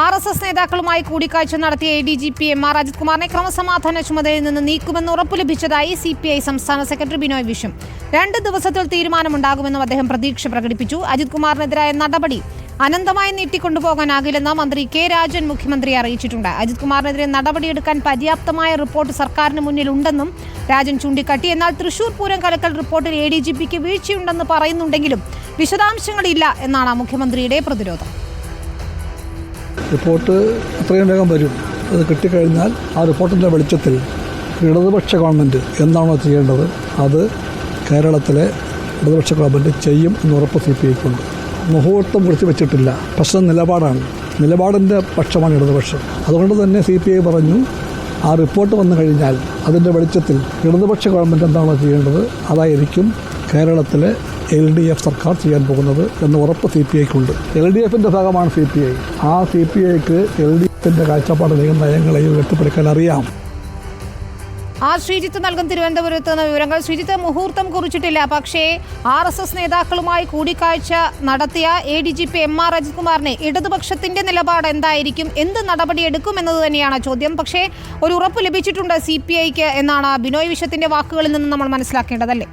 R S S നേതാക്കളുമായി കൂടിക്കാഴ്ച നടത്തിയ A D G P M R Ajith കുമാറിനെ ക്രമസമാധാന ചുമതലയിൽ നിന്ന് നീക്കുമെന്ന് ഉറപ്പു ലഭിച്ചതായി സി പി ഐ സംസ്ഥാന സെക്രട്ടറി ബിനോയ് വിശ്വം. രണ്ട് ദിവസത്തിൽ തീരുമാനമുണ്ടാകുമെന്നും അദ്ദേഹം പ്രതീക്ഷ പ്രകടിപ്പിച്ചു. അജിത് കുമാറിനെതിരായ നടപടി അനന്തമായി നീട്ടിക്കൊണ്ടുപോകാനാകില്ലെന്ന് മന്ത്രി കെ രാജൻ മുഖ്യമന്ത്രിയെ അറിയിച്ചിട്ടുണ്ട്. അജിത് കുമാറിനെതിരെ നടപടിയെടുക്കാൻ പര്യാപ്തമായ റിപ്പോർട്ട് സർക്കാരിന് മുന്നിലുണ്ടെന്നും രാജൻ ചൂണ്ടിക്കാട്ടി. എന്നാൽ തൃശൂർ പൂരം കലക്കൽ റിപ്പോർട്ടിൽ എ ഡി ജി പിക്ക് വീഴ്ചയുണ്ടെന്ന് പറയുന്നുണ്ടെങ്കിലും വിശദാംശങ്ങളില്ല എന്നാണ് മുഖ്യമന്ത്രിയുടെ പ്രതിരോധം. റിപ്പോർട്ട് എത്രയും വേഗം വരും. അത് കിട്ടിക്കഴിഞ്ഞാൽ ആ റിപ്പോർട്ടിന്റെ വെളിച്ചത്തിൽ ഇടതുപക്ഷ ഗവൺമെന്റ് എന്താണോ ചെയ്യേണ്ടത് അത് കേരളത്തിലെ ഇടതുപക്ഷ ഗവൺമെന്റ് ചെയ്യും എന്ന് ഉറപ്പ് സി പി ഐക്കുണ്ട് മുഹൂർത്തം കുറിച്ച് വെച്ചിട്ടില്ല. പ്രശ്നം നിലപാടാണ്. നിലപാടിന്റെ പക്ഷമാണ് ഇടതുപക്ഷം. അതുകൊണ്ട് തന്നെ സി പി ഐ പറഞ്ഞു ആ റിപ്പോർട്ട് വന്നു കഴിഞ്ഞാൽ അതിന്റെ വെളിച്ചത്തിൽ ഇടതുപക്ഷ ഗവൺമെന്റ് എന്താണോ ചെയ്യേണ്ടത് അതായിരിക്കും കേരളത്തിലെ എൽ ഡി എഫ് സർക്കാർ ചെയ്യാൻ പോകുന്നത് എന്ന് ഉറപ്പ് സി പി ഐക്കുണ്ട്. എൽ ഡി എഫിന്റെ ഭാഗമാണ് സി പി ഐ. ആ സി പി ഐക്ക് എൽ ഡി എഫിന്റെ കാഴ്ചപ്പാടിനെയും നയങ്ങളെയും വ്യക്തപ്പെടുക്കാൻ അറിയാം. ആ ശ്രീജിത്ത് നൽകും തിരുവനന്തപുരത്ത് നിന്ന് വിവരങ്ങൾ. ശ്രീജിത്ത് മുഹൂർത്തം കുറിച്ചിട്ടില്ല. പക്ഷേ ആർ എസ് എസ് നേതാക്കളുമായി കൂടിക്കാഴ്ച നടത്തിയ A D G P M R Ajith കുമാറിനെ ഇടതുപക്ഷത്തിന്റെ നിലപാട് എന്തായിരിക്കും? എന്ത് നടപടി എന്നത് തന്നെയാണ് ചോദ്യം. പക്ഷേ ഒരു ഉറപ്പ് ലഭിച്ചിട്ടുണ്ട് സി പി ഐക്ക് എന്നാണ് ബിനോയ് വിശ്വത്തിന്റെ വാക്കുകളിൽ നിന്ന് നമ്മൾ മനസ്സിലാക്കേണ്ടതല്ലേ?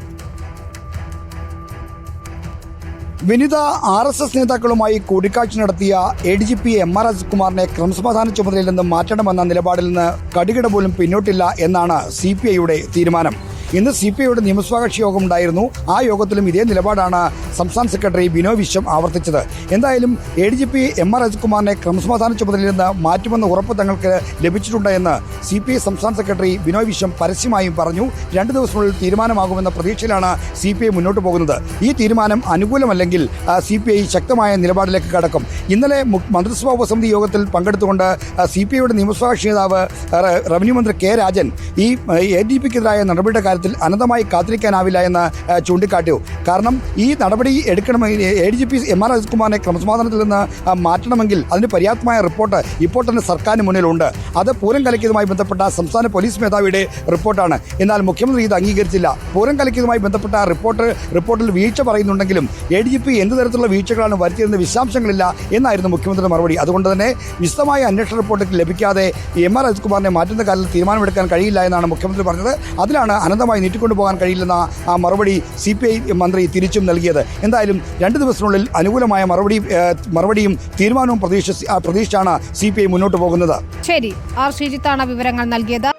വിനിത ആർ എസ് എസ് നേതാക്കളുമായി കൂടിക്കാഴ്ച നടത്തിയ A D G P M R അജിത്കുമാറിനെ ക്രമസമാധാന ചുമതലയിൽ നിന്ന് മാറ്റണമെന്ന നിലപാടിൽ നിന്ന് കടുകിട പോലും പിന്നോട്ടില്ല എന്നാണ് സി പി ഐയുടെ തീരുമാനം. ഇന്ന് സി പി ഐയുടെ നിയമസഭാ കക്ഷി യോഗം ഉണ്ടായിരുന്നു ആ യോഗത്തിലും ഇതേ നിലപാടാണ് സംസ്ഥാന സെക്രട്ടറി ബിനോ വിശ്വം ആവർത്തിച്ചത്. എന്തായാലും A D G P M R അജിത്കുമാറിനെ ക്രമസമാധാന ചുമതലയിൽ നിന്ന് മാറ്റുമെന്ന ഉറപ്പ് തങ്ങൾക്ക് ലഭിച്ചിട്ടുണ്ട് എന്ന് സി പി ഐ സംസ്ഥാന സെക്രട്ടറി ബിനോയ് വിശ്വം പരസ്യമായും പറഞ്ഞു. രണ്ട് ദിവസത്തിനുള്ളിൽ തീരുമാനമാകുമെന്ന പ്രതീക്ഷയിലാണ് സി പി ഐ മുന്നോട്ട് പോകുന്നത്. ഈ തീരുമാനം അനുകൂലമല്ലെങ്കിൽ സി പി ഐ ശക്തമായ നിലപാടിലേക്ക് കടക്കും. ഇന്നലെ മന്ത്രിസഭാ ഉപസമിതി യോഗത്തിൽ പങ്കെടുത്തുകൊണ്ട് സി പി ഐയുടെ നിയമസഭാ നേതാവ് റവന്യൂ മന്ത്രി കെ രാജൻ ഈ എ ഡി പിക്കെതിരായ നടപടിയുടെ കാര്യത്തിൽ അനന്തമായി കാത്തിരിക്കാനാവില്ല എന്ന് ചൂണ്ടിക്കാട്ടി കാരണം ഈ നടപടി എടുക്കണമെങ്കിൽ A D G P M R അജിത്കുമാറിനെ ക്രമസമാധാനത്തിൽ നിന്ന് മാറ്റണമെങ്കിൽ അതിന് പര്യാപ്തമായ റിപ്പോർട്ട് ഇപ്പോൾ തന്നെ സർക്കാരിന് മുന്നിലുണ്ട്. അത് പൂരം കലക്കിയതുമായി ബന്ധപ്പെട്ട സംസ്ഥാന പോലീസ് മേധാവിയുടെ റിപ്പോർട്ടാണ്. എന്നാൽ മുഖ്യമന്ത്രി ഇത് അംഗീകരിച്ചില്ല. പൂരം കലക്കിയതുമായി ബന്ധപ്പെട്ട റിപ്പോർട്ട് റിപ്പോർട്ടിൽ വീഴ്ച പറയുന്നുണ്ടെങ്കിലും എ ഡി ജി പി എന്ത് തരത്തിലുള്ള വീഴ്ചകളാണ് വരുത്തിയതെന്ന് വിശദാംശങ്ങളില്ല എന്നായിരുന്നു മുഖ്യമന്ത്രിയുടെ മറുപടി. അതുകൊണ്ട് തന്നെ വിശദമായ അന്വേഷണ റിപ്പോർട്ട് ലഭിക്കാതെ എം ആർ അജിത്കുമാറിനെ മാറ്റുന്ന കാര്യത്തിൽ തീരുമാനമെടുക്കാൻ കഴിയില്ല എന്നാണ് മുഖ്യമന്ത്രി പറഞ്ഞത്. അതിലാണ് അനന്തമായി നീട്ടിക്കൊണ്ടുപോകാൻ കഴിയില്ലെന്ന ആ മറുപടി സി പി ഐ മന്ത്രി തിരിച്ചും നൽകിയത്. എന്തായാലും രണ്ട് ദിവസത്തിനുള്ളിൽ അനുകൂലമായ മറുപടി മറുപടിയും തീരുമാനവും പ്രതീക്ഷ പ്രതീക്ഷിച്ചാണ് സി പി ഐ മുന്നോട്ട് പോകുന്നത്. ശരി ആർ ശ്രീജിത്താണ് വിവരങ്ങൾ നൽകിയത്.